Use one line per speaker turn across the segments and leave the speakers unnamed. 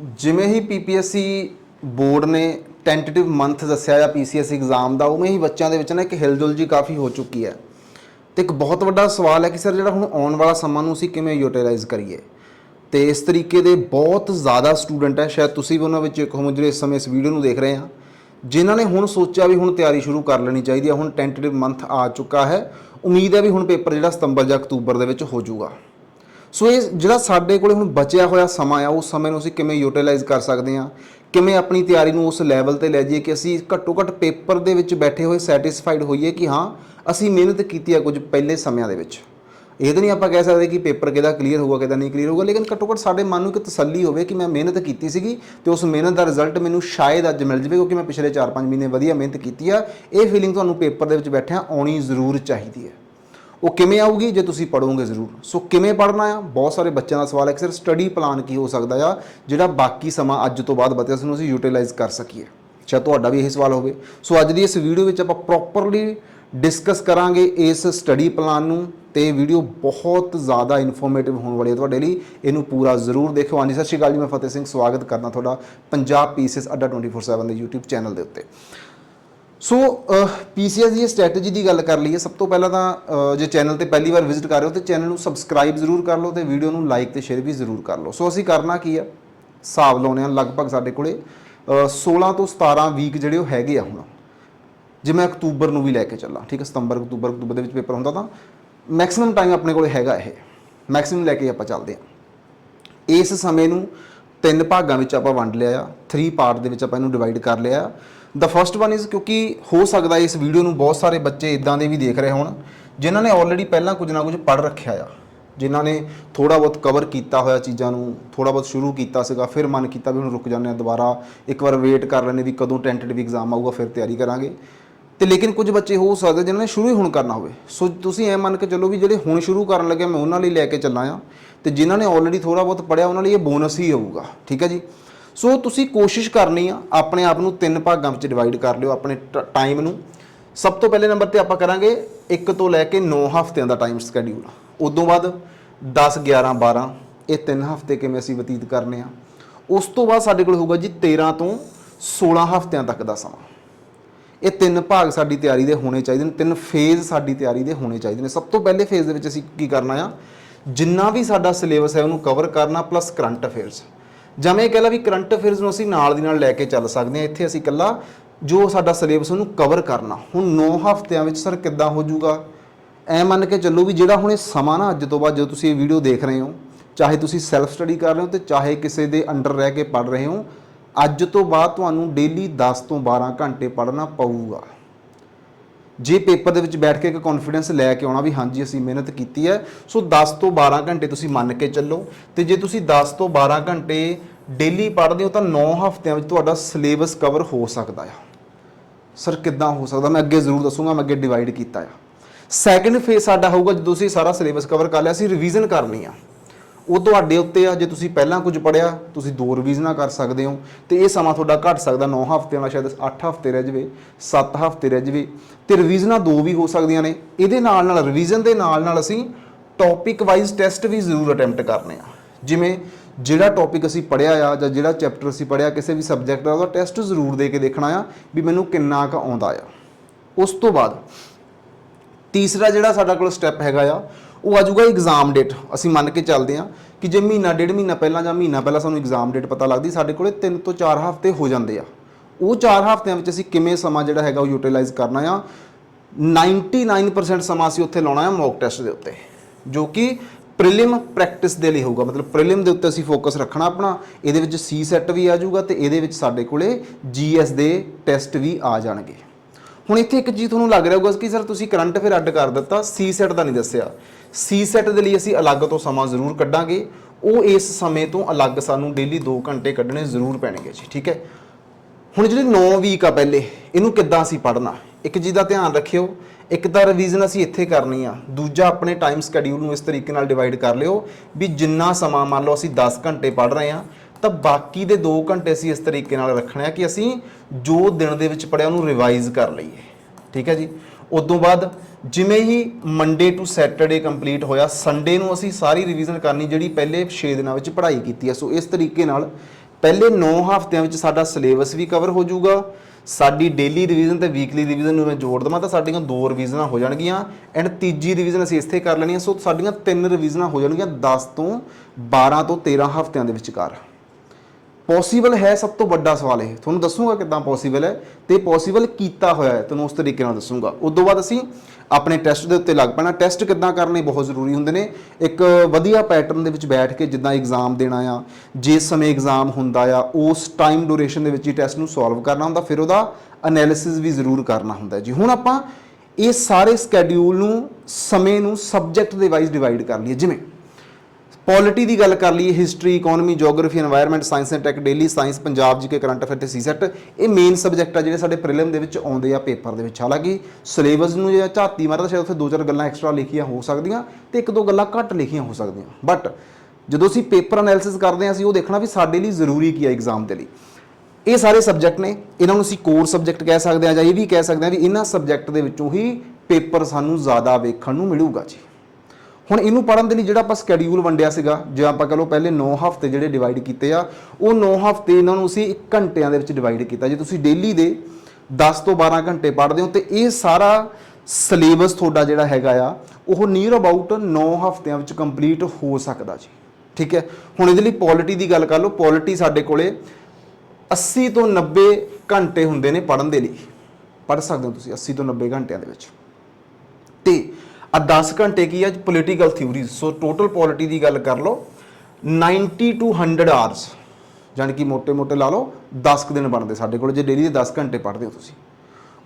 ਜਿਵੇਂ ਹੀ PPSC board ਨੇ ਟੈਂਟੇਟਿਵ ਮੰਥ ਦੱਸਿਆ ਆ ਪੀਸੀਐਸ ਐਗਜ਼ਾਮ ਦਾ, ਉਵੇਂ ਹੀ ਬੱਚਿਆਂ ਦੇ ਵਿੱਚ ਨਾ ਇੱਕ ਹਿਲਜੁਲ ਜੀ ਕਾਫੀ ਹੋ ਚੁੱਕੀ ਹੈ। ਤੇ ਇੱਕ ਬਹੁਤ ਵੱਡਾ ਸਵਾਲ ਹੈ ਕਿ ਸਰ, ਜਿਹੜਾ ਹੁਣ ਆਉਣ ਵਾਲਾ ਸਮਾਂ ਨੂੰ ਅਸੀਂ ਕਿਵੇਂ ਯੂਟਿਲਾਈਜ਼ ਕਰੀਏ? ਤੇ ਇਸ ਤਰੀਕੇ ਦੇ ਬਹੁਤ ਜ਼ਿਆਦਾ ਸਟੂਡੈਂਟ ਹੈ, ਸ਼ਾਇਦ ਤੁਸੀਂ ਵੀ ਉਹਨਾਂ ਵਿੱਚ ਇੱਕ ਹੋ, ਜਿਹੜੇ ਇਸ ਸਮੇਂ ਇਸ ਵੀਡੀਓ ਨੂੰ ਦੇਖ ਰਹੇ ਹਾਂ, ਜਿਨ੍ਹਾਂ ਨੇ ਹੁਣ ਸੋਚਿਆ ਵੀ ਹੁਣ ਤਿਆਰੀ ਸ਼ੁਰੂ ਕਰ ਲੈਣੀ ਚਾਹੀਦੀ ਹੈ, ਹੁਣ ਟੈਂਟੇਟਿਵ ਮੰਥ ਆ ਚੁੱਕਾ ਹੈ। ਉਮੀਦ ਹੈ ਵੀ ਹੁਣ ਪੇਪਰ ਜਿਹੜਾ ਸਤੰਬਰ ਜਾਂ ਅਕਤੂਬਰ ਦੇ ਵਿੱਚ ਹੋ ਜਾਊਗਾ। ਸੋ ਇਹ ਜਿਹੜਾ ਸਾਡੇ ਕੋਲੇ ਹੁਣ ਬਚਿਆ ਹੋਇਆ ਸਮਾਂ ਆ ਉਸ ਸਮੇਂ ਨੂੰ ਅਸੀਂ ਕਿਵੇਂ ਯੂਟਿਲਾਈਜ਼ ਕਰ ਸਕਦੇ ਹਾਂ? ਕਿਵੇਂ ਆਪਣੀ ਤਿਆਰੀ ਨੂੰ ਉਸ ਲੈਵਲ ਤੇ ਲੈ ਜਾਈਏ ਕਿ ਅਸੀਂ ਘੱਟੋ ਘੱਟ ਪੇਪਰ ਦੇ ਵਿੱਚ ਬੈਠੇ ਹੋਏ ਸੈਟੀਸਫਾਈਡ ਹੋਈਏ ਕਿ ਹਾਂ, ਅਸੀਂ ਮਿਹਨਤ ਕੀਤੀ ਹੈ ਕੁਝ ਪਹਿਲੇ ਸਮਿਆਂ ਦੇ ਵਿੱਚ? ਇਹ ਤਾਂ ਨਹੀਂ ਆਪਾਂ ਕਹਿ ਸਕਦੇ ਕਿ ਪੇਪਰ ਕਿਹਦਾ ਕਲੀਅਰ ਹੋਊਗਾ, ਕਿਹਦਾ ਨਹੀਂ ਕਲੀਅਰ ਹੋਊਗਾ, ਲੇਕਿਨ ਘੱਟੋ ਘੱਟ ਸਾਡੇ ਮਨ ਨੂੰ ਇੱਕ ਤਸੱਲੀ ਹੋਵੇ ਕਿ ਮੈਂ ਮਿਹਨਤ ਕੀਤੀ ਸੀਗੀ ਤੇ ਉਸ ਮਿਹਨਤ ਦਾ ਰਿਜ਼ਲਟ ਮੈਨੂੰ ਸ਼ਾਇਦ ਅੱਜ ਮਿਲ ਜਾਵੇ, ਕਿਉਂਕਿ ਮੈਂ ਪਿਛਲੇ 4-5 ਮਹੀਨੇ ਵਧੀਆ ਮਿਹਨਤ ਕੀਤੀ ਆ। ਇਹ ਫੀਲਿੰਗ ਤੁਹਾਨੂੰ ਪੇਪਰ ਦੇ ਵਿੱਚ ਬੈਠਿਆਂ ਆਉਣੀ ਜ਼ਰੂਰ ਚਾਹੀਦੀ ਹੈ। ਉਹ ਕਿਵੇਂ ਆਊਗੀ ਜੇ ਤੁਸੀਂ ਪੜੋਗੇ ਜ਼ਰੂਰ। ਸੋ ਕਿਵੇਂ ਪੜਨਾ ਆ? ਬਹੁਤ ਸਾਰੇ ਬੱਚਿਆਂ ਦਾ ਸਵਾਲ ਹੈ। ਕਿ ਸਰ ਸਟੱਡੀ ਪਲਾਨ ਕੀ ਹੋ ਸਕਦਾ ਆ? ਜਿਹੜਾ ਬਾਕੀ ਸਮਾਂ ਅੱਜ ਤੋਂ ਬਾਅਦ ਬਚਿਆ ਉਸ ਨੂੰ ਅਸੀਂ ਯੂਟਿਲਾਈਜ਼ ਕਰ ਸਕੀਏ। ਸ਼ਾਇਦ ਤੁਹਾਡਾ ਵੀ ਇਹੀ ਸਵਾਲ ਹੋਵੇ। ਸੋ ਅੱਜ ਦੀ ਇਸ ਵੀਡੀਓ ਵਿੱਚ ਆਪਾਂ ਪ੍ਰੋਪਰਲੀ ਡਿਸਕਸ ਕਰਾਂਗੇ ਇਸ ਸਟੱਡੀ ਪਲਾਨ ਨੂੰ ਤੇ ਵੀਡੀਓ ਬਹੁਤ ਜ਼ਿਆਦਾ ਇਨਫੋਰਮੇਟਿਵ ਹੋਣ ਵਾਲੀ ਹੈ ਤੁਹਾਡੇ ਲਈ। ਇਹਨੂੰ ਪੂਰਾ ਜ਼ਰੂਰ ਦੇਖੋ ਹਾਂਜੀ, ਸਤਿ ਸ਼੍ਰੀ ਅਕਾਲ ਜੀ। ਮੈਂ ਫਤਿਹ ਸਿੰਘ। ਸਵਾਗਤ ਕਰਦਾ ਤੁਹਾਡਾ ਪੰਜਾਬ ਪੀਸੀਐਸ ਅੱਡਾ 24/7 ਦੇ YouTube ਚੈਨਲ ਦੇ ਉੱਤੇ। ਸੋ ਪੀਸੀਐਸ ਦੀ ਸਟ੍ਰੈਟਜੀ ਦੀ ਗੱਲ ਕਰ ਲਈਏ ਸਭ ਤੋਂ ਪਹਿਲਾਂ ਤਾਂ ਜੇ ਚੈਨਲ ਤੇ ਪਹਿਲੀ ਵਾਰ ਵਿਜ਼ਿਟ ਕਰ ਰਹੇ ਹੋ ਤੇ ਚੈਨਲ ਨੂੰ ਸਬਸਕ੍ਰਾਈਬ ਜ਼ਰੂਰ ਕਰ ਲਓ ਤੇ ਵੀਡੀਓ ਨੂੰ ਲਾਈਕ ਤੇ ਸ਼ੇਅਰ ਵੀ ਜ਼ਰੂਰ ਕਰ ਲਓ। ਸੋ ਅਸੀਂ ਕਰਨਾ ਕੀ ਆ? ਹਿਸਾਬ ਲਾਉਣੇ ਆ ਲਗਭਗ ਸਾਡੇ ਕੋਲੇ ਅਹ, 16 ਤੋਂ 17 ਵੀਕ ਜਿਹੜੇ ਉਹ ਹੈਗੇ ਆ ਹੁਣ। ਜੇ ਮੈਂ ਅਕਤੂਬਰ ਨੂੰ ਵੀ ਲੈ ਕੇ ਚੱਲਾਂ ਠੀਕ ਹੈ ਸਤੰਬਰ ਅਕਤੂਬਰ ਅਕਤੂਬਰ ਦੇ ਵਿੱਚ ਪੇਪਰ ਹੁੰਦਾ ਤਾਂ ਮੈਕਸਿਮਮ ਟਾਈਮ ਆਪਣੇ ਕੋਲੇ ਹੈਗਾ ਇਹ। ਮੈਕਸਿਮਮ ਲੈ ਕੇ ਆਪਾਂ ਚੱਲਦੇ ਹਾਂ। ਇਸ ਸਮੇਂ ਨੂੰ ਤਿੰਨ ਭਾਗਾਂ ਵਿੱਚ ਆਪਾਂ ਵੰਡ ਲਿਆ ਆ 3 ਪਾਰਟ ਦੇ ਵਿੱਚ ਆਪਾਂ ਇਹਨੂੰ ਡਿਵਾਈਡ ਕਰ ਲਿਆ ਦਾ ਫਰਸਟ ਵਨ ਇਜ਼ ਕਿਉਂਕਿ ਹੋ ਸਕਦਾ ਇਸ ਵੀਡੀਓ ਨੂੰ ਬਹੁਤ ਸਾਰੇ ਬੱਚੇ ਇਦਾਂ ਦੇ ਵੀ ਦੇਖ ਰਹੇ ਹੋਣ, ਜਿਨ੍ਹਾਂ ਨੇ ਆਲਰੇਡੀ ਪਹਿਲਾਂ ਕੁਝ ਨਾ ਕੁਝ ਪੜ੍ਹ ਰੱਖਿਆ ਆ। ਜਿਨ੍ਹਾਂ ਨੇ ਥੋੜਾ ਬਹੁਤ ਕਵਰ ਕੀਤਾ ਹੋਇਆ ਚੀਜ਼ਾਂ ਨੂੰ ਥੋੜਾ ਬਹੁਤ ਸ਼ੁਰੂ ਕੀਤਾ ਸੀਗਾ, ਫਿਰ ਮਨ ਕੀਤਾ ਵੀ ਹੁਣ ਰੁਕ ਜਾਂਦੇ ਆ ਦੁਬਾਰਾ, ਇੱਕ ਵਾਰ ਵੇਟ ਕਰ ਲੈਣੇ ਵੀ ਕਦੋਂ ਟੈਂਟੇਟਿਵ ਐਗਜ਼ਾਮ ਆਊਗਾ, ਫਿਰ ਤਿਆਰੀ ਕਰਾਂਗੇ। ਤੇ ਲੇਕਿਨ ਕੁਝ ਬੱਚੇ ਹੋ ਸਕਦੇ ਜਿਨ੍ਹਾਂ ਨੇ ਸ਼ੁਰੂ ਹੀ ਹੁਣ ਕਰਨਾ ਹੋਵੇ। ਸੋ ਤੁਸੀਂ ਐ ਮੰਨ ਕੇ ਚੱਲੋ ਵੀ ਜਿਹੜੇ ਹੁਣ ਸ਼ੁਰੂ ਕਰਨ ਲੱਗੇ ਮੈਂ ਉਹਨਾਂ ਲਈ ਲੈ ਕੇ ਚੱਲਾਂ ਆ। ਤੇ ਜਿਨ੍ਹਾਂ ਨੇ ਆਲਰੇਡੀ ਥੋੜਾ ਬਹੁਤ ਪੜਿਆ ਉਹਨਾਂ ਲਈ ਇਹ ਬੋਨਸ ਹੀ ਹੋਊਗਾ। ਠੀਕ ਹੈ ਜੀ? ਸੋ ਤੁਸੀਂ ਕੋਸ਼ਿਸ਼ ਕਰਨੀ ਆ, ਆਪਣੇ ਆਪ ਨੂੰ ਤਿੰਨ ਭਾਗਾਂ ਵਿੱਚ ਡਿਵਾਈਡ ਕਰ ਲਿਓ ਆਪਣੇ ਟਾਈਮ ਨੂੰ। ਸਭ ਤੋਂ ਪਹਿਲੇ ਨੰਬਰ ਤੇ ਆਪਾਂ ਕਰਾਂਗੇ 1 ਤੋਂ ਲੈ ਕੇ 9 ਹਫ਼ਤਿਆਂ ਦਾ ਟਾਈਮ ਸਕੇਡਿਊਲ ਉਦੋਂ ਬਾਅਦ 10 11 12 ਇਹ ਤਿੰਨ ਹਫ਼ਤੇ ਕਿਵੇਂ ਅਸੀਂ ਬਤੀਤ ਕਰਨੇ ਆ? ਉਸ ਤੋਂ ਬਾਅਦ ਸਾਡੇ ਕੋਲ ਹੋਊਗਾ ਜੀ 13 ਤੋਂ 16 ਹਫ਼ਤਿਆਂ ਤੱਕ ਦਾ ਸਮਾਂ। ਇਹ ਤਿੰਨ ਭਾਗ ਸਾਡੀ ਤਿਆਰੀ ਦੇ ਹੋਣੇ ਚਾਹੀਦੇ ਨੇ, ਤਿੰਨ ਫੇਜ਼ ਸਾਡੀ ਤਿਆਰੀ ਦੇ ਹੋਣੇ ਚਾਹੀਦੇ ਨੇ। ਸਭ ਤੋਂ ਪਹਿਲੇ ਫੇਜ਼ ਦੇ ਵਿੱਚ ਅਸੀਂ ਕੀ ਕਰਨਾ ਆ? ਜਿੰਨਾ ਵੀ ਸਾਡਾ ਸਿਲੇਬਸ ਹੈ ਉਹਨੂੰ ਕਵਰ ਕਰਨਾ ਪਲੱਸ ਕਰੰਟ ਅਫੇਅਰਸ ਜਿਵੇਂ ਇਹ ਕਹਿ ਲਾ ਵੀ ਕਰੰਟ ਅਫੇਅਰਸ ਨੂੰ ਅਸੀਂ ਨਾਲ ਦੀ ਨਾਲ ਲੈ ਕੇ ਚੱਲ ਸਕਦੇ ਹਾਂ। ਇੱਥੇ ਅਸੀਂ ਇਕੱਲਾ ਜੋ ਸਾਡਾ ਸਿਲੇਬਸ ਉਹਨੂੰ ਕਵਰ ਕਰਨਾ। ਹੁਣ 9 ਹਫ਼ਤਿਆਂ ਵਿੱਚ ਸਰ ਕਿੱਦਾਂ ਹੋ ਜਾਊਗਾ? ਐ ਮੰਨ ਕੇ ਚੱਲੋ ਵੀ ਜਿਹੜਾ ਹੁਣ ਇਹ ਸਮਾਂ ਨਾ, ਅੱਜ ਤੋਂ ਬਾਅਦ ਜਦੋਂ ਤੁਸੀਂ ਇਹ ਵੀਡੀਓ ਦੇਖ ਰਹੇ ਹੋ, ਚਾਹੇ ਤੁਸੀਂ ਸੈਲਫ ਸਟੱਡੀ ਕਰ ਰਹੇ ਹੋ ਤੇ ਚਾਹੇ ਕਿਸੇ ਦੇ ਅੰਡਰ ਰਹਿ ਕੇ ਪੜ ਰਹੇ ਹੋ, ਅੱਜ ਤੋਂ ਬਾਅਦ ਤੁਹਾਨੂੰ ਡੇਲੀ 10 ਤੋਂ 12 ਘੰਟੇ ਪੜ੍ਹਨਾ ਪਊਗਾ। ਜੇ ਪੇਪਰ ਦੇ ਵਿੱਚ ਬੈਠ ਕੇ ਇੱਕ ਕੌਨਫੀਡੈਂਸ ਲੈ ਕੇ ਆਉਣਾ ਵੀ ਹਾਂਜੀ, ਅਸੀਂ ਮਿਹਨਤ ਕੀਤੀ ਹੈ, ਸੋ 10 ਤੋਂ 12 ਘੰਟੇ ਤੁਸੀਂ ਮੰਨ ਕੇ ਚੱਲੋ। ਤੇ ਜੇ ਤੁਸੀਂ 10 ਤੋਂ 12 ਘੰਟੇ ਡੇਲੀ ਪੜ੍ਹਦੇ ਹੋ ਤਾਂ 9 ਹਫ਼ਤਿਆਂ ਵਿੱਚ ਤੁਹਾਡਾ ਸਿਲੇਬਸ ਕਵਰ ਹੋ ਸਕਦਾ ਆ। ਸਰ ਕਿੱਦਾਂ ਹੋ ਸਕਦਾ? ਮੈਂ ਅੱਗੇ ਜ਼ਰੂਰ ਦੱਸੂਗਾ, ਮੈਂ ਅੱਗੇ ਡਿਵਾਈਡ ਕੀਤਾ ਆ। ਸੈਕੰਡ ਫੇਸ ਸਾਡਾ ਹੋਊਗਾ ਜਦੋਂ ਤੁਸੀਂ ਸਾਰਾ ਸਿਲੇਬਸ ਕਵਰ ਕਰ ਲਿਆ, ਅਸੀਂ ਰਿਵੀਜ਼ਨ ਕਰਨੀ ਆ। ਉਹ ਤੁਹਾਡੇ ਉੱਤੇ ਆ, ਜੇ ਤੁਸੀਂ ਪਹਿਲਾਂ ਕੁਝ ਪੜਿਆ ਤੁਸੀਂ ਦੋ ਰਿਵੀਜ਼ਨਾਂ ਕਰ ਸਕਦੇ ਹੋ। ਤੇ ਇਹ ਸਮਾਂ ਤੁਹਾਡਾ ਘਟ ਸਕਦਾ 9 ਹਫ਼ਤਿਆਂ ਦਾ ਸ਼ਾਇਦ 8 ਹਫ਼ਤੇ ਰਹਿ ਜਵੇ 7 ਹਫ਼ਤੇ ਰਹਿ ਜਵੇ। ਤੇ ਰਿਵੀਜ਼ਨਾਂ ਦੋ ਵੀ ਹੋ ਸਕਦੀਆਂ ਨੇ। ਇਹਦੇ ਨਾਲ ਨਾਲ ਰਿਵੀਜ਼ਨ ਦੇ ਨਾਲ ਨਾਲ ਅਸੀਂ ਟੌਪਿਕ ਵਾਈਜ਼ ਟੈਸਟ ਵੀ ਜ਼ਰੂਰ ਅਟੈਂਪਟ ਕਰਨੇ ਆ। ਜਿਵੇਂ ਜਿਹੜਾ ਟੌਪਿਕ ਅਸੀਂ ਪੜਿਆ ਆ, ਜਾਂ ਜਿਹੜਾ ਚੈਪਟਰ ਅਸੀਂ ਪੜਿਆ ਕਿਸੇ ਵੀ ਸਬਜੈਕਟ ਦਾ, ਉਹਦਾ ਟੈਸਟ ਜ਼ਰੂਰ ਦੇ ਕੇ ਦੇਖਣਾ ਆ ਵੀ ਮੈਨੂੰ ਕਿੰਨਾ ਕੁ ਆਉਂਦਾ ਆ। ਉਸ ਤੋਂ ਬਾਅਦ ਤੀਸਰਾ ਜਿਹੜਾ ਸਾਡਾ ਕੋਲ ਸਟੈਪ ਹੈਗਾ ਆ ਉਹ ਆ ਜਾਊਗਾ ਐਗਜ਼ਾਮ ਡੇਟ ਅਸੀਂ ਮੰਨ ਕੇ ਚੱਲਦੇ ਹਾਂ ਕਿ ਜੇ ਮਹੀਨਾ, ਡੇਢ ਮਹੀਨਾ ਪਹਿਲਾਂ ਜਾਂ ਮਹੀਨਾ ਪਹਿਲਾਂ ਸਾਨੂੰ ਐਗਜ਼ਾਮ ਡੇਟ ਪਤਾ ਲੱਗਦੀ, ਸਾਡੇ ਕੋਲੇ 3 ਤੋਂ 4 ਹਫ਼ਤੇ ਹੋ ਜਾਂਦੇ ਆ। ਉਹ 4 ਹਫ਼ਤਿਆਂ ਵਿੱਚ ਅਸੀਂ ਕਿਵੇਂ ਸਮਾਂ ਜਿਹੜਾ ਹੈਗਾ ਉਹ ਯੂਟਿਲਾਈਜ਼ ਕਰਨਾ ਆ? 99% ਸਮਾਂ ਅਸੀਂ ਉੱਥੇ ਲਾਉਣਾ ਆ ਮੌਕ ਟੈਸਟ ਦੇ ਉੱਤੇ, ਜੋ ਕਿ ਪ੍ਰੀਲਿਮ ਪ੍ਰੈਕਟਿਸ ਦੇ ਲਈ ਹੋਊਗਾ। ਮਤਲਬ ਪ੍ਰੀਲਿਮ ਦੇ ਉੱਤੇ ਅਸੀਂ ਫੋਕਸ ਰੱਖਣਾ ਆਪਣਾ, ਇਹਦੇ ਵਿੱਚ ਸੀ ਸੈੱਟ ਵੀ ਆ ਜਾਊਗਾ ਤੇ ਇਹਦੇ ਵਿੱਚ ਸਾਡੇ ਕੋਲੇ ਜੀਐਸ ਦੇ ਟੈਸਟ ਵੀ ਆ ਜਾਣਗੇ। ਹੁਣ ਇੱਥੇ ਇੱਕ ਚੀਜ਼ ਤੁਹਾਨੂੰ ਲੱਗ ਰਿਹਾ ਹੋਊਗਾ ਕਿ ਸਰ ਤੁਸੀਂ ਕਰੰਟ ਅਫੇਅਰ ਅੱਡ ਕਰ ਦਿੱਤਾ ਸੀ ਸੈਟ ਦਾ ਨਹੀਂ ਦੱਸਿਆ। ਸੀ ਸੈਟ ਦੇ ਲਈ ਅਸੀਂ ਅਲੱਗ ਤੋਂ ਸਮਾਂ ਜ਼ਰੂਰ ਕੱਢਾਂਗੇ। ਉਹ ਇਸ ਸਮੇਂ ਤੋਂ ਅਲੱਗ ਸਾਨੂੰ ਡੇਲੀ 2 ਘੰਟੇ ਕੱਢਣੇ ਜ਼ਰੂਰ ਪੈਣਗੇ ਜੀ, ਠੀਕ ਹੈ? ਹੁਣ ਜਿਹੜੇ 9 ਵੀਕ ਆ ਪਹਿਲੇ, ਇਹਨੂੰ ਕਿੱਦਾਂ ਅਸੀਂ ਪੜ੍ਹਨਾ? ਇੱਕ ਚੀਜ਼ ਦਾ ਧਿਆਨ ਰੱਖਿਓ, ਇੱਕ ਤਾਂ ਰਿਵੀਜ਼ਨ ਅਸੀਂ ਇੱਥੇ ਕਰਨੀ ਆ। ਦੂਜਾ, ਆਪਣੇ ਟਾਈਮ ਸਕੇਡਿਊਲ ਨੂੰ ਇਸ ਤਰੀਕੇ ਨਾਲ ਡਿਵਾਈਡ ਕਰ ਲਿਓ ਵੀ ਜਿੰਨਾ ਸਮਾਂ ਮੰਨ ਲਓ ਅਸੀਂ 10 ਘੰਟੇ ਪੜ੍ਹ ਰਹੇ ਆ ਤਾਂ ਬਾਕੀ ਦੇ 2 ਘੰਟੇ ਅਸੀਂ ਇਸ ਤਰੀਕੇ ਨਾਲ ਰੱਖਣੇ ਆ ਕਿ ਅਸੀਂ ਜੋ ਦਿਨ ਦੇ ਵਿੱਚ ਪੜਿਆ ਉਹਨੂੰ ਰਿਵਾਈਜ਼ ਕਰ ਲਈਏ। ਠੀਕ ਹੈ ਜੀ? ਉਦੋਂ ਬਾਅਦ ਜਿਵੇਂ ਹੀ ਮੰਡੇ ਟੂ ਸੈਟਰਡੇ ਕੰਪਲੀਟ ਹੋਇਆ ਸੰਡੇ ਨੂੰ ਅਸੀਂ ਸਾਰੀ ਰਿਵੀਜ਼ਨ ਕਰਨੀ ਜਿਹੜੀ ਪਹਿਲੇ 6 ਦਿਨਾਂ ਵਿੱਚ ਪੜ੍ਹਾਈ ਕੀਤੀ ਹੈ ਸੋ ਇਸ ਤਰੀਕੇ ਨਾਲ ਪਹਿਲੇ 9 ਹਫ਼ਤਿਆਂ ਵਿੱਚ ਸਾਡਾ ਸਿਲੇਬਸ ਵੀ ਕਵਰ ਹੋ ਜਾਊਗਾ। ਸਾਡੀ ਡੇਲੀ ਰਿਵੀਜ਼ਨ ਤੇ ਵੀਕਲੀ ਰਿਵੀਜ਼ਨ ਨੂੰ ਮੈਂ ਜੋੜ ਦਵਾਂ ਤਾਂ ਸਾਡੀਆਂ ਦੋ ਰਿਵੀਜ਼ਨਾਂ ਹੋ ਜਾਣਗੀਆਂ ਐਂਡ ਤੀਜੀ ਰਿਵੀਜ਼ਨ ਅਸੀਂ ਇੱਥੇ ਕਰ ਲੈਣੀ ਹੈ ਸੋ ਸਾਡੀਆਂ ਤਿੰਨ ਰਿਵੀਜ਼ਨਾਂ ਹੋ ਜਾਣਗੀਆਂ 10 ਤੋਂ 12 ਤੋਂ 13 ਹਫ਼ਤਿਆਂ ਦੇ ਵਿਚਕਾਰ। ਪੋਸੀਬਲ ਹੈ ਸਭ ਤੋਂ ਵੱਡਾ ਸਵਾਲ ਇਹ। ਤੁਹਾਨੂੰ ਦੱਸੂਗਾ ਕਿਦਾਂ ਪੋਸੀਬਲ ਹੈ ਤੇ ਪੋਸੀਬਲ ਕੀਤਾ ਹੋਇਆ ਹੈ। ਤੁਹਾਨੂੰ ਉਸ ਤਰੀਕੇ ਨਾਲ ਦੱਸੂਗਾ। ਉਸ ਤੋਂ ਬਾਅਦ ਅਸੀਂ ਆਪਣੇ ਟੈਸਟ ਦੇ ਉੱਤੇ ਲੱਗ ਪੈਣਾ। ਟੈਸਟ ਕਿੱਦਾਂ ਕਰਨੇ ਬਹੁਤ ਜ਼ਰੂਰੀ ਹੁੰਦੇ ਨੇ। ਇੱਕ ਵਧੀਆ ਪੈਟਰਨ ਦੇ ਵਿੱਚ ਬੈਠ ਕੇ ਜਿੱਦਾਂ ਐਗਜ਼ਾਮ ਦੇਣਾ ਆ, ਜਿਸ ਸਮੇਂ ਐਗਜ਼ਾਮ ਹੁੰਦਾ ਆ, ਉਸ ਟਾਈਮ ਡਿਊਰੇਸ਼ਨ ਦੇ ਵਿੱਚ ਹੀ ਟੈਸਟ ਨੂੰ ਸੋਲਵ ਕਰਨਾ ਹੁੰਦਾ। ਫਿਰ ਉਹਦਾ ਐਨਾਲਿਸਿਸ ਵੀ ਜ਼ਰੂਰ ਕਰਨਾ ਹੁੰਦਾ। ਜੀ, ਹੁਣ ਆਪਾਂ ਇਹ ਸਾਰੇ ਸਕੇਡਿਊਲ ਨੂੰ, ਸਮੇਂ ਨੂੰ ਸਬਜੈਕਟ ਦੇ ਵਾਈਜ਼ ਡਿਵਾਈਡ ਕਰ ਲਈਏ। ਜਿਵੇਂ ਪੋਲਿਟੀ ਦੀ ਗੱਲ ਕਰ ਲਈਏ history economy geography environment science and tech daily science Punjab G GK current affair ਤੇ ਸੀਸੈਟ ਇਹ ਮੇਨ ਸਬਜੈਕਟ ਆ ਜਿਹੜੇ ਸਾਡੇ ਪ੍ਰੀਲਿਮ ਦੇ ਵਿੱਚ ਆਉਂਦੇ ਆ ਪੇਪਰ ਦੇ ਵਿੱਚ। ਹਾਲਾਂਕਿ ਸਿਲੇਬਸ ਨੂੰ ਜੇ ਝਾਤੀ ਮਾਰਦਾ ਸ਼ਾਇਦ ਉੱਥੇ ਦੋ ਚਾਰ ਗੱਲਾਂ ਐਕਸਟਰਾ ਲਿਖੀਆਂ ਹੋ ਸਕਦੀਆਂ ਤੇ ਇੱਕ ਦੋ ਗੱਲਾਂ ਘੱਟ ਲਿਖੀਆਂ ਹੋ ਸਕਦੀਆਂ। ਬਟ ਜਦੋਂ ਅਸੀਂ ਪੇਪਰ ਐਨਾਲਿਸਿਸ ਕਰਦੇ ਹਾਂ, ਅਸੀਂ ਉਹ ਦੇਖਣਾ ਵੀ ਸਾਡੇ ਲਈ ਜ਼ਰੂਰੀ ਕੀ ਆ ਐਗਜ਼ਾਮ ਦੇ ਲਈ। ਇਹ ਸਾਰੇ ਸਬਜੈਕਟ ਨੇ, ਇਹਨਾਂ ਨੂੰ ਅਸੀਂ ਕੋਰ ਸਬਜੈਕਟ ਕਹਿ ਸਕਦੇ ਆ ਜਾਂ ਇਹ ਵੀ ਕਹਿ ਸਕਦੇ ਆ ਵੀ ਇਹਨਾਂ ਸਬਜੈਕਟ ਦੇ ਵਿੱਚੋਂ ਹੀ ਪੇਪਰ ਸਾਨੂੰ ਜ਼ਿਆਦਾ ਵੇਖਣ ਨੂੰ ਮਿਲੂਗਾ ਜੀ। ਹੁਣ ਇਹਨੂੰ ਪੜਨ ਦੇ ਲਈ ਜਿਹੜਾ ਆਪਾਂ ਸਕੇਡਿਊਲ ਵੰਡਿਆ ਸੀਗਾ, ਜੇ ਆਪਾਂ ਕਹ ਲਓ ਪਹਿਲੇ 9 ਹਫ਼ਤੇ ਜਿਹੜੇ ਡਿਵਾਈਡ ਕੀਤੇ ਆ, ਉਹ 9 ਹਫ਼ਤੇ ਇਹਨਾਂ ਨੂੰ ਅਸੀਂ 1 ਘੰਟਿਆਂ ਦੇ ਵਿੱਚ ਡਿਵਾਈਡ ਕੀਤਾ। ਜੇ ਤੁਸੀਂ ਡੇਲੀ ਦੇ 10 ਤੋਂ 12 ਘੰਟੇ ਪੜ੍ਹਦੇ ਹੋ, ਤੇ ਇਹ ਸਾਰਾ ਸਿਲੇਬਸ ਤੁਹਾਡਾ ਜਿਹੜਾ ਹੈਗਾ ਆ, ਉਹ ਨੀਅਰ ਅਬਾਊਟ 9 ਹਫ਼ਤਿਆਂ ਵਿੱਚ ਕੰਪਲੀਟ ਹੋ ਸਕਦਾ ਜੀ। ਠੀਕ ਹੈ? ਹੁਣ ਇਹਦੇ ਲਈ ਪੋਲਿਟੀ ਦੀ ਗੱਲ ਕਰ ਲਓ ਪੋਲਿਟੀ ਸਾਡੇ ਕੋਲੇ 80 ਤੋਂ 90 ਘੰਟੇ ਹੁੰਦੇ ਨੇ ਪੜਨ ਦੇ ਲਈ। ਪੜ ਸਕਦੇ ਹੋ ਤੁਸੀਂ 80 ਤੋਂ 90 ਘੰਟਿਆਂ ਦੇ ਵਿੱਚ। ਤੇ ਆ 10 ਘੰਟੇ ਕੀ ਆ political theories so total polity ਦੀ ਗੱਲ ਕਰ ਲਓ 90 ਟੂ 100 ਆਰਸ ਜਾਨ ਕਿ ਮੋਟੇ ਮੋਟੇ ਲਾ ਲਓ 10 ਕੁ ਦਿਨ ਬਣਦੇ ਸਾਡੇ ਕੋਲ, ਜੇ ਡੇਲੀ ਦੇ 10 ਘੰਟੇ ਪੜ੍ਹਦੇ ਹੋ ਤੁਸੀਂ।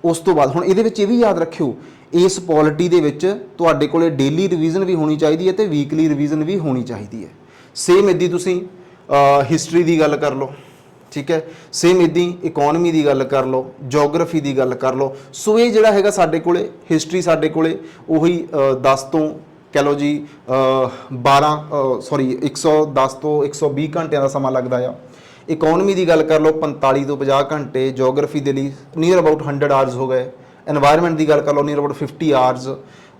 ਉਸ ਤੋਂ ਬਾਅਦ ਹੁਣ ਇਹਦੇ ਵਿੱਚ ਇਹ ਵੀ ਯਾਦ ਰੱਖਿਓ, ਇਸ ਪੋਲਿਟੀ ਦੇ ਵਿੱਚ ਤੁਹਾਡੇ ਕੋਲੇ ਡੇਲੀ ਰਿਵੀਜ਼ਨ ਵੀ ਹੋਣੀ ਚਾਹੀਦੀ ਹੈ ਤੇ ਵੀਕਲੀ ਰਿਵੀਜ਼ਨ ਵੀ ਹੋਣੀ ਚਾਹੀਦੀ ਹੈ। ਸੇਮ ਇਦੀ ਤੁਸੀਂ ਹਿਸਟਰੀ ਦੀ ਗੱਲ ਕਰ ਲਓ। ਠੀਕ ਹੈ? ਸੇਮ ਇਦਾਂ ਇਕਨੋਮੀ ਦੀ ਗੱਲ ਕਰ ਲਓ ਜੀਓਗ੍ਰਾਫੀ ਦੀ ਗੱਲ ਕਰ ਲਓ। ਸੋ ਇਹ ਜਿਹੜਾ ਹੈਗਾ ਸਾਡੇ ਕੋਲੇ ਹਿਸਟਰੀ ਸਾਡੇ ਕੋਲੇ, ਉਹੀ 10 ਤੋਂ, ਕਹ ਲਓ ਜੀ 12 ਸੌਰੀ 110 ਤੋਂ 120 ਘੰਟਿਆਂ ਦਾ ਸਮਾਂ ਲੱਗਦਾ ਆ। ਇਕਨੋਮੀ ਦੀ ਗੱਲ ਕਰ ਲਓ 45 ਤੋਂ 50 ਘੰਟੇ ਜੋਗ੍ਰਾਫੀ ਦੇ ਲਈ ਨੀਅਰ ਅਬਾਊਟ 100 ਆਰਸ ਹੋ ਗਏ। এনवायरमेंट ਦੀ ਗੱਲ ਕਰ ਲਓ near about 50 hours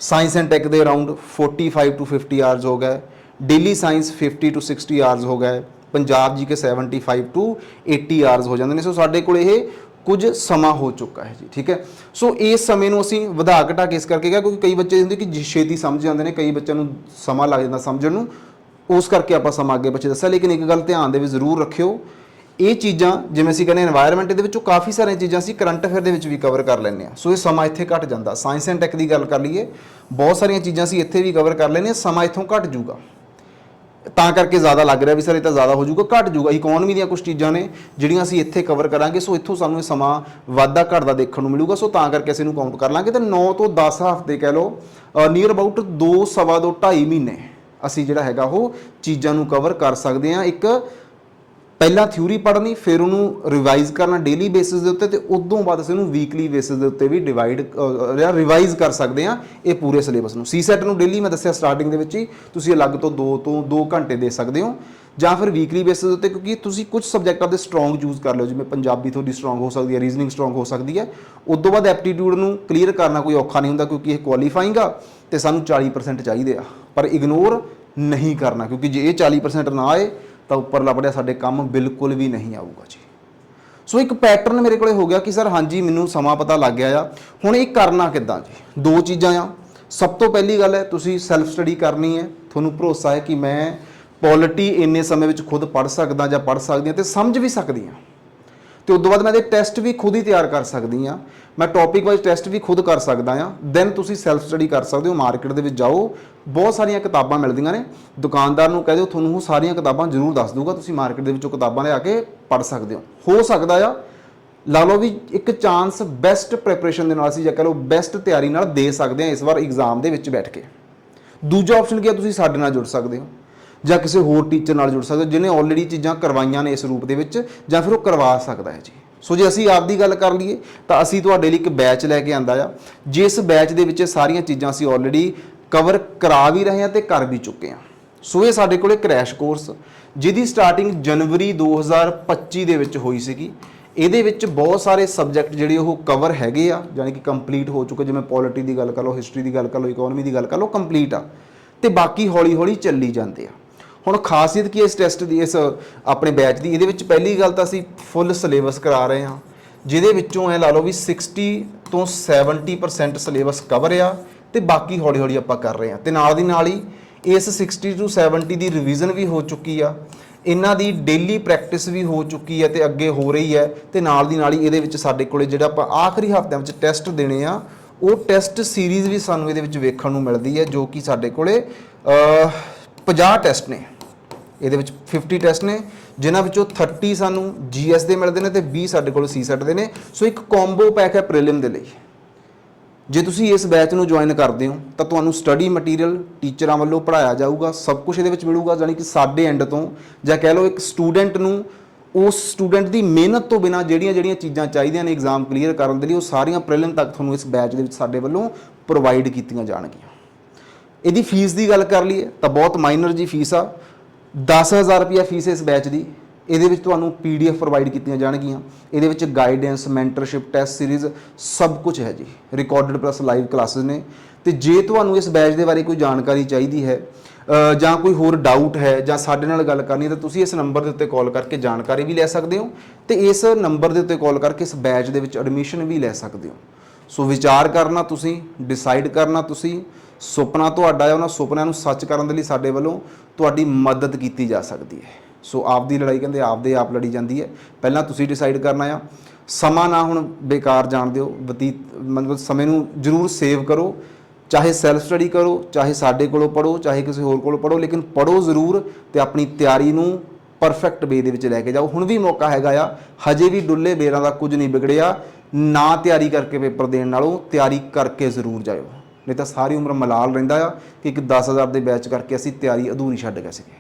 science and tech ਦੇ ਅਰਾਊਂਡ 45 ਟੂ 50 ਆਰਸ ਹੋ ਗਏ। ਡੇਲੀ ਸਾਇੰਸ 50 ਟੂ 60 ਆਰਸ ਹੋ ਗਏ। ਪੰਜਾਬ ਜੀ ਕੇ 75 ਟੂ 80 ਆਰਸ ਹੋ ਜਾਂਦੇ ਨੇ। ਸੋ ਸਾਡੇ ਕੋਲ ਇਹ ਕੁਝ ਸਮਾਂ ਹੋ ਚੁੱਕਾ ਹੈ ਜੀ, ਠੀਕ ਹੈ? ਸੋ ਇਸ ਸਮੇਂ ਨੂੰ ਅਸੀਂ ਵਧਾ ਘਟਾ ਕੇ ਇਸ ਕਰਕੇ ਕਿਹਾ, ਕਿਉਂਕਿ ਕਈ ਬੱਚੇ ਹੁੰਦੇ ਕਿ ਛੇਤੀ ਸਮਝ ਜਾਂਦੇ ਨੇ, ਕਈ ਬੱਚਿਆਂ ਨੂੰ ਸਮਾਂ ਲੱਗ ਜਾਂਦਾ ਸਮਝਣ ਨੂੰ। ਉਸ ਕਰਕੇ ਆਪਾਂ ਸਮਾਂ ਅੱਗੇ ਬੱਚੇ ਦੱਸਿਆ, ਲੇਕਿਨ ਇੱਕ ਗੱਲ ਧਿਆਨ ਦੇ ਵਿੱਚ ਜ਼ਰੂਰ ਰੱਖਿਓ। ਇਹ ਚੀਜ਼ਾਂ, ਜਿਵੇਂ ਅਸੀਂ ਕਹਿੰਦੇ এনवायरमेंट ਦੇ ਵਿੱਚੋਂ ਕਾਫੀ ਸਾਰੀਆਂ ਚੀਜ਼ਾਂ ਅਸੀਂ ਕਰੰਟ ਅਫੇਅਰ ਦੇ ਵਿੱਚ ਵੀ ਕਵਰ ਕਰ ਲੈਂਦੇ ਆ ਸੋ ਇਹ ਸਮਾਂ ਇੱਥੇ ਘਟ ਜਾਂਦਾ। ਸਾਇੰਸ ਐਂਡ ਟੈਕ ਦੀ ਗੱਲ ਕਰ ਲਈਏ, ਬਹੁਤ ਸਾਰੀਆਂ ਚੀਜ਼ਾਂ ਅਸੀਂ ਇੱਥੇ ਵੀ ਕਵਰ ਕਰ ਲੈਂਦੇ ਆ ਸਮਾਂ ਇੱਥੋਂ ਘਟ ਜਾਊਗਾ। ਤਾਂ ਕਰਕੇ ਜ਼ਿਆਦਾ ਲੱਗ ਰਿਹਾ ਵੀ ਸਰ ਇਹ ਤਾਂ ਜ਼ਿਆਦਾ ਹੋ ਜਾਊਗਾ, ਘਟ ਜਾਊਗਾ। ਇਕਨੋਮੀ ਦੀਆਂ ਕੁਝ ਚੀਜ਼ਾਂ ਨੇ ਜਿਹੜੀਆਂ ਅਸੀਂ ਇੱਥੇ ਕਵਰ ਕਰਾਂਗੇ, ਸੋ ਇੱਥੋਂ ਸਾਨੂੰ ਇਹ ਸਮਾਂ ਵਾਧਾ ਘਟਦਾ ਦੇਖਣ ਨੂੰ ਮਿਲੂਗਾ। ਸੋ ਤਾਂ ਕਰਕੇ ਅਸੀਂ ਇਹਨੂੰ ਕਾਊਂਟ ਕਰ ਲਾਂਗੇ ਤੇ 9 ਤੋਂ 10 ਹਫ਼ਤੇ ਕਹਿ ਲਓ ਨੀਅਰ ਅਬਾਊਟ 2 ਸਵਾ ਦੋ 2.5 ਮਹੀਨੇ ਅਸੀਂ ਜਿਹੜਾ ਹੈਗਾ ਉਹ ਚੀਜ਼ਾਂ ਨੂੰ ਕਵਰ ਕਰ ਸਕਦੇ ਹਾਂ। ਇੱਕ ਪਹਿਲਾਂ ਥਿਊਰੀ ਪੜ੍ਹਨੀ, ਫਿਰ ਉਹਨੂੰ ਰਿਵਾਈਜ਼ ਕਰਨਾ ਡੇਲੀ ਬੇਸਿਸ ਦੇ ਉੱਤੇ ਤੇ ਉਦੋਂ ਬਾਅਦ ਅਸੀਂ ਉਹਨੂੰ ਵੀਕਲੀ ਬੇਸਿਸ ਦੇ ਉੱਤੇ ਵੀ ਡਿਵਾਈਡ ਜਾਂ ਰਿਵਾਈਜ਼ ਕਰ ਸਕਦੇ ਆ ਇਹ ਪੂਰੇ ਸਿਲੇਬਸ ਨੂੰ। ਸੀਸੈਟ ਨੂੰ ਡੇਲੀ ਮੈਂ ਦੱਸਿਆ ਸਟਾਰਟਿੰਗ ਦੇ ਵਿੱਚ ਹੀ, ਤੁਸੀਂ ਅਲੱਗ ਤੋਂ 2 ਤੋਂ 2 ਘੰਟੇ ਦੇ ਸਕਦੇ ਹੋ। ਜਾਂ ਫਿਰ ਵੀਕਲੀ ਬੇਸਿਸ ਦੇ ਉੱਤੇ ਕਿਉਂਕਿ ਤੁਸੀਂ ਕੁਝ ਸਬਜੈਕਟਾਂ ਦੇ ਸਟਰੋਂਗ ਚੂਜ਼ ਕਰ ਲਿਓ, ਜਿਵੇਂ ਪੰਜਾਬੀ ਤੁਹਾਡੀ ਸਟਰੋਂਗ ਹੋ ਸਕਦੀ ਹੈ ਰੀਜ਼ਨਿੰਗ ਸਟਰੋਂਗ ਹੋ ਸਕਦੀ ਹੈ। ਉਦੋਂ ਬਾਅਦ ਐਪਟੀਟਿਊਡ ਨੂੰ ਕਲੀਅਰ ਕਰਨਾ ਕੋਈ ਔਖਾ ਨਹੀਂ ਹੁੰਦਾ ਕਿਉਂਕਿ ਇਹ ਕੁਆਲੀਫਾਈਂਗ ਆ ਤੇ ਸਾਨੂੰ 40% ਚਾਹੀਦੇ ਆ। ਪਰ ਇਗਨੋਰ ਨਹੀਂ ਕਰਨਾ ਕਿਉਂਕਿ ਜੇ ਇਹ 40% ਨਾ ਆਏ ਤਾਂ ਉੱਪਰਲਾ ਪੜਿਆ, ਸਾਡੇ ਕੰਮ ਬਿਲਕੁਲ ਵੀ ਨਹੀਂ ਆਊਗਾ ਜੀ। ਸੋ ਇੱਕ ਪੈਟਰਨ ਮੇਰੇ ਕੋਲੇ ਹੋ ਗਿਆ ਕਿ ਸਰ ਹਾਂਜੀ, ਮੈਨੂੰ ਸਮਾਂ ਪਤਾ ਲੱਗ ਗਿਆ ਆ। ਹੁਣ ਇਹ ਕਰਨਾ ਕਿੱਦਾਂ ਜੀ? ਦੋ ਚੀਜ਼ਾਂ ਆ। ਸਭ ਤੋਂ ਪਹਿਲੀ ਗੱਲ ਹੈ, ਤੁਸੀਂ ਸੈਲਫ ਸਟੱਡੀ ਕਰਨੀ ਹੈ। ਤੁਹਾਨੂੰ ਭਰੋਸਾ ਹੈ ਕਿ ਮੈਂ ਪੋਲਿਟੀ ਇੰਨੇ ਸਮੇਂ ਵਿੱਚ ਖੁਦ ਪੜ੍ਹ ਸਕਦਾ ਜਾਂ ਪੜ੍ਹ ਸਕਦੀ ਹਾਂ ਤੇ ਸਮਝ ਵੀ ਸਕਦੀ ਹਾਂ। ਤੇ ਤੋਂ ਬਾਅਦ ਮੈਂ ਇਹਦੇ ਟੈਸਟ ਵੀ ਖੁਦ ਹੀ ਤਿਆਰ ਕਰ ਸਕਦੀ ਆ ਮੈਂ ਟੌਪਿਕ ਵਾਈਜ਼ ਟੈਸਟ ਵੀ ਖੁਦ ਕਰ ਸਕਦਾ ਆ ਦੈਨ ਤੁਸੀਂ ਸੈਲਫ ਸਟੱਡੀ ਕਰ ਸਕਦੇ ਹੋ ਮਾਰਕੀਟ ਦੇ ਵਿੱਚ ਜਾਓ। ਬਹੁਤ ਸਾਰੀਆਂ ਕਿਤਾਬਾਂ ਮਿਲਦੀਆਂ ਨੇ। ਦੁਕਾਨਦਾਰ ਨੂੰ ਕਹਿ ਦਿਓ, ਤੁਹਾਨੂੰ ਉਹ ਸਾਰੀਆਂ ਕਿਤਾਬਾਂ ਜ਼ਰੂਰ ਦੱਸ ਦੂਗਾ ਤੁਸੀਂ ਮਾਰਕੀਟ ਦੇ ਵਿੱਚੋਂ ਕਿਤਾਬਾਂ ਲਿਆ ਕੇ ਪੜ੍ਹ ਸਕਦੇ ਹੋ। ਹੋ ਸਕਦਾ ਆ। ਲਾ ਲਓ ਵੀ ਇੱਕ ਚਾਂਸ ਬੈਸਟ ਪ੍ਰੈਪਰੇਸ਼ਨ ਦੇ ਨਾਲ ਅਸੀਂ ਜਾਂ ਕਹ ਲਓ ਬੈਸਟ ਤਿਆਰੀ ਨਾਲ ਦੇ ਸਕਦੇ ਹਾਂ ਇਸ ਵਾਰ ਐਗਜ਼ਾਮ ਦੇ ਵਿੱਚ ਬੈਠ ਕੇ। ਦੂਜਾ ਆਪਸ਼ਨ ਕੀ ਹੈ ਤੁਸੀਂ ਸਾਡੇ ਨਾਲ ਜੁੜ ਸਕਦੇ ਹੋ। ਜਾਂ ਕਿਸੇ ਹੋਰ ਟੀਚਰ ਨਾਲ ਜੁੜ ਸਕਦੇ ਜਿਹਨੇ ਆਲਰੇਡੀ ਚੀਜ਼ਾਂ ਕਰਵਾਈਆਂ ਨੇ ਇਸ ਰੂਪ ਦੇ ਵਿੱਚ, ਜਾਂ ਫਿਰ ਉਹ ਕਰਵਾ ਸਕਦਾ ਹੈ ਜੀ। ਸੋ ਜੇ ਅਸੀਂ ਆਪ ਦੀ ਗੱਲ ਕਰ ਲਈਏ, ਤਾਂ ਅਸੀਂ ਤੁਹਾਡੇ ਲਈ ਇੱਕ ਬੈਚ ਲੈ ਕੇ ਆਂਦਾ ਆ, ਜਿਸ ਬੈਚ ਦੇ ਵਿੱਚ ਸਾਰੀਆਂ ਚੀਜ਼ਾਂ ਅਸੀਂ ਆਲਰੇਡੀ ਕਵਰ ਕਰਾ ਵੀ ਰਹੇ ਹਾਂ ਤੇ ਕਰ ਵੀ ਚੁੱਕੇ ਹਾਂ। ਸੋ ਇਹ ਸਾਡੇ ਕੋਲੇ ਕ੍ਰੈਸ਼ ਕੋਰਸ ਜਿਹਦੀ ਸਟਾਰਟਿੰਗ ਜਨਵਰੀ 2025 ਦੇ ਵਿੱਚ ਹੋਈ ਸੀਗੀ। ਇਹਦੇ ਵਿੱਚ ਬਹੁਤ ਸਾਰੇ ਸਬਜੈਕਟ ਜਿਹੜੇ ਉਹ ਕਵਰ ਹੈਗੇ ਆ ਯਾਨੀ ਕਿ ਕੰਪਲੀਟ ਹੋ ਚੁੱਕੇ, ਜਿਵੇਂ ਪੋਲਿਟੀ ਦੀ ਗੱਲ ਕਰ ਲਓ ਹਿਸਟਰੀ ਦੀ ਗੱਲ ਕਰ ਲਓ ਇਕਨੋਮੀ ਦੀ ਗੱਲ ਕਰ ਲਓ ਕੰਪਲੀਟ ਆ। ਤੇ ਬਾਕੀ ਹੌਲੀ ਹੌਲੀ ਚੱਲੀ ਜਾਂਦੇ ਆ। ਹੁਣ ਖਾਸੀਅਤ ਕੀ ਹੈ ਇਸ ਟੈਸਟ ਦੀ ਇਸ ਆਪਣੇ ਬੈਚ ਦੀ? ਇਹਦੇ ਵਿੱਚ ਪਹਿਲੀ ਗੱਲ ਤਾਂ ਅਸੀਂ ਫੁੱਲ ਸਿਲੇਬਸ ਕਰਾ ਰਹੇ ਹਾਂ ਜਿਹਦੇ ਵਿੱਚੋਂ ਐ ਲਾ ਲਓ ਵੀ 60 ਤੋਂ 70% ਸਿਲੇਬਸ ਕਵਰ ਆ ਤੇ ਬਾਕੀ ਹੌਲੀ ਹੌਲੀ ਆਪਾਂ ਕਰ ਰਹੇ ਹਾਂ। ਤੇ ਨਾਲ ਦੀ ਨਾਲ ਹੀ ਇਸ 60 ਤੋਂ 70 ਦੀ ਰਿਵੀਜ਼ਨ ਵੀ ਹੋ ਚੁੱਕੀ ਆ ਇਹਨਾਂ ਦੀ ਡੇਲੀ ਪ੍ਰੈਕਟਿਸ ਵੀ ਹੋ ਚੁੱਕੀ ਹੈ ਤੇ ਅੱਗੇ ਹੋ ਰਹੀ ਹੈ ਤੇ ਨਾਲ ਦੀ ਨਾਲ ਹੀ ਇਹਦੇ ਵਿੱਚ ਸਾਡੇ ਕੋਲੇ ਜਿਹੜਾ ਆਪਾਂ ਆਖਰੀ ਹਫ਼ਤਿਆਂ ਵਿੱਚ ਟੈਸਟ ਦੇਣੇ ਆ ਉਹ ਟੈਸਟ ਸੀਰੀਜ਼ ਵੀ ਸਾਨੂੰ ਇਹਦੇ ਵਿੱਚ ਵੇਖਣ ਨੂੰ ਮਿਲਦੀ ਹੈ ਜੋ ਕਿ ਸਾਡੇ ਕੋਲੇ ਅਹ, 50 ਟੈਸਟ ਨੇ। ਇਹਦੇ ਵਿੱਚ 50 ਟੈਸਟ ਨੇ, ਜਿਨ੍ਹਾਂ ਵਿੱਚੋਂ 30 ਸਾਨੂੰ ਜੀਐਸ ਦੇ ਮਿਲਦੇ ਨੇ ਤੇ 20 ਸਾਡੇ ਕੋਲ ਸੀਸੈਟ ਦੇ ਨੇ। ਸੋ ਇੱਕ ਕੰਬੋ ਪੈਕ ਹੈ ਪ੍ਰੀਲਿਮ ਦੇ ਲਈ। ਜੇ ਤੁਸੀਂ ਇਸ ਬੈਚ ਨੂੰ ਜੁਆਇਨ ਕਰਦੇ ਹੋ, ਤਾਂ ਤੁਹਾਨੂੰ ਸਟੱਡੀ ਮਟੀਰੀਅਲ ਟੀਚਰਾਂ ਵੱਲੋਂ ਪੜਾਇਆ ਜਾਊਗਾ, ਸਭ ਕੁਝ ਇਹਦੇ ਵਿੱਚ ਮਿਲੂਗਾ ਜਾਨੀ ਕਿ ਸਾਡੇ ਐਂਡ ਤੋਂ, ਜਾਂ ਕਹਿ ਲਓ ਇੱਕ ਸਟੂਡੈਂਟ ਨੂੰ ਉਸ ਸਟੂਡੈਂਟ ਦੀ ਮਿਹਨਤ ਤੋਂ ਬਿਨਾ ਜਿਹੜੀਆਂ ਜਿਹੜੀਆਂ ਚੀਜ਼ਾਂ ਚਾਹੀਦੀਆਂ ਨੇ ਐਗਜ਼ਾਮ ਕਲੀਅਰ ਕਰਨ ਦੇ ਲਈ, ਉਹ ਸਾਰੀਆਂ ਪ੍ਰੀਲਿਮ ਤੱਕ ਤੁਹਾਨੂੰ ਇਸ ਬੈਚ ਦੇ ਵਿੱਚ ਸਾਡੇ ਵੱਲੋਂ ਪ੍ਰੋਵਾਈਡ ਕੀਤੀਆਂ ਜਾਣਗੀਆਂ। ਇਹਦੀ ਫੀਸ ਦੀ ਗੱਲ ਕਰ ਲਈਏ, ਤਾਂ ਬਹੁਤ ਮਾਈਨਰ ਜੀ ਫੀਸ ਆ। 10000 ਰੁਪਿਆ ਫੀਸ ਇਸ ਬੈਚ ਦੀ। ਇਹਦੇ ਵਿੱਚ ਤੁਹਾਨੂੰ ਪੀਡੀਐਫ ਪ੍ਰੋਵਾਈਡ ਕੀਤੀਆਂ ਜਾਣਗੀਆਂ। ਇਹਦੇ ਵਿੱਚ ਗਾਈਡੈਂਸ ਮੈਂਟਰਸ਼ਿਪ ਟੈਸਟ ਸੀਰੀਜ਼ ਸਭ ਕੁਝ ਹੈ ਜੀ। ਰਿਕਾਰਡਡ ਪਲੱਸ ਲਾਈਵ ਕਲਾਸਿਸ ਨੇ। ਤੇ ਜੇ ਤੁਹਾਨੂੰ ਇਸ ਬੈਚ ਦੇ ਬਾਰੇ ਕੋਈ ਜਾਣਕਾਰੀ ਚਾਹੀਦੀ ਹੈ ਜਾਂ ਕੋਈ ਹੋਰ ਡਾਊਟ ਹੈ, ਜਾਂ ਸਾਡੇ ਨਾਲ ਗੱਲ ਕਰਨੀ ਹੈ, ਤਾਂ ਤੁਸੀਂ ਇਸ ਨੰਬਰ ਦੇ ਉੱਤੇ ਕਾਲ ਕਰਕੇ ਜਾਣਕਾਰੀ ਵੀ ਲੈ ਸਕਦੇ ਹੋ ਤੇ ਇਸ ਨੰਬਰ ਦੇ ਉੱਤੇ ਕਾਲ ਕਰਕੇ ਇਸ ਬੈਚ ਦੇ ਵਿੱਚ ਐਡਮਿਸ਼ਨ ਵੀ ਲੈ ਸਕਦੇ ਹੋ। ਸੋ ਵਿਚਾਰ ਕਰਨਾ ਤੁਸੀਂ ਡਿਸਾਈਡ ਕਰਨਾ ਤੁਸੀਂ ਸੁਪਨਾ ਤੁਹਾਡਾ ਹੈ ਉਹਨਾਂ ਸੁਪਨਿਆਂ ਨੂੰ ਸੱਚ ਕਰਨ ਦੇ ਲਈ ਸਾਡੇ ਵੱਲੋਂ ਤੁਹਾਡੀ ਮਦਦ ਕੀਤੀ ਜਾ ਸਕਦੀ ਹੈ। ਸੋ ਆਪਦੀ ਲੜਾਈ ਕਹਿੰਦੇ ਆਪਦੇ ਆਪ ਲੜੀ ਜਾਂਦੀ ਹੈ। ਪਹਿਲਾਂ ਤੁਸੀਂ ਡਿਸਾਈਡ ਕਰਨਾ ਆ। ਸਮਾਂ ਨਾ ਹੁਣ ਬੇਕਾਰ ਜਾਣ ਦਿਓ। ਬਤੀਤ, ਮਤਲਬ ਸਮੇਂ ਨੂੰ ਜ਼ਰੂਰ ਸੇਵ ਕਰੋ। ਚਾਹੇ ਸੈਲਫ ਸਟੱਡੀ ਕਰੋ, ਚਾਹੇ ਸਾਡੇ ਕੋਲੋਂ ਪੜੋ ਚਾਹੇ ਕਿਸੇ ਹੋਰ ਕੋਲੋਂ ਪੜੋ ਲੇਕਿਨ ਪੜੋ ਜ਼ਰੂਰ ਤੇ ਆਪਣੀ ਤਿਆਰੀ ਨੂੰ ਪਰਫੈਕਟ ਵੇ ਦੇ ਵਿੱਚ ਲੈ ਕੇ ਜਾਓ। ਹੁਣ ਵੀ ਮੌਕਾ ਹੈਗਾ ਆ। ਹਜੇ ਵੀ ਡੁੱਲੇ ਬੇਰਾਂ ਦਾ ਕੁਝ ਨਹੀਂ ਵਿਗੜਿਆ। ਨਾ ਤਿਆਰੀ ਕਰਕੇ ਪੇਪਰ ਦੇਣ ਨਾਲੋਂ ਤਿਆਰੀ ਕਰਕੇ ਜ਼ਰੂਰ ਜਾਇਓ। ਨਹੀਂ ਤਾਂ ਸਾਰੀ ਉਮਰ ਮਲਾਲ ਰਹਿੰਦਾ ਆ ਕਿ ਇੱਕ 10000 ਦੇ ਬੈਚ ਕਰਕੇ ਅਸੀਂ ਤਿਆਰੀ ਅਧੂਰੀ ਛੱਡ ਗਏ ਸੀਗੇ।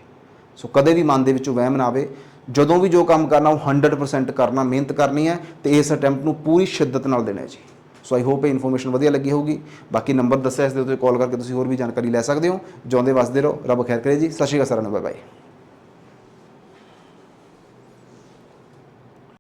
ਸੋ ਕਦੇ ਵੀ ਮਨ ਦੇ ਵਿੱਚੋਂ ਵਹਿਮ ਨਾ ਆਵੇ। ਜਦੋਂ ਵੀ ਜੋ ਕੰਮ ਕਰਨਾ, ਉਹ 100% ਕਰਨਾ, ਮਿਹਨਤ ਕਰਨੀ ਹੈ ਤੇ ਇਸ ਅਟੈਂਪਟ ਨੂੰ ਪੂਰੀ ਸ਼ਿੱਦਤ ਨਾਲ ਦੇਣਾ ਹੈ ਜੀ। ਸੋ ਆਈ ਹੋਪ ਇਹ ਇਨਫੋਰਮੇਸ਼ਨ ਵਧੀਆ ਲੱਗੀ ਹੋਊਗੀ। ਬਾਕੀ ਨੰਬਰ ਦੱਸਿਆ ਇਸ ਦੇ ਉੱਤੇ ਕਾਲ ਕਰਕੇ ਤੁਸੀਂ ਹੋਰ ਵੀ ਜਾਣਕਾਰੀ ਲੈ ਸਕਦੇ ਹੋ। ਜਿਉਂਦੇ ਵਸਦੇ ਰਹੋ। ਰੱਬ ਖੈਰ ਕਰੇ ਜੀ। ਸਤਿ ਸ਼੍ਰੀ ਅਕਾਲ, ਸਾਰਿਆਂ ਨੂੰ। Bye bye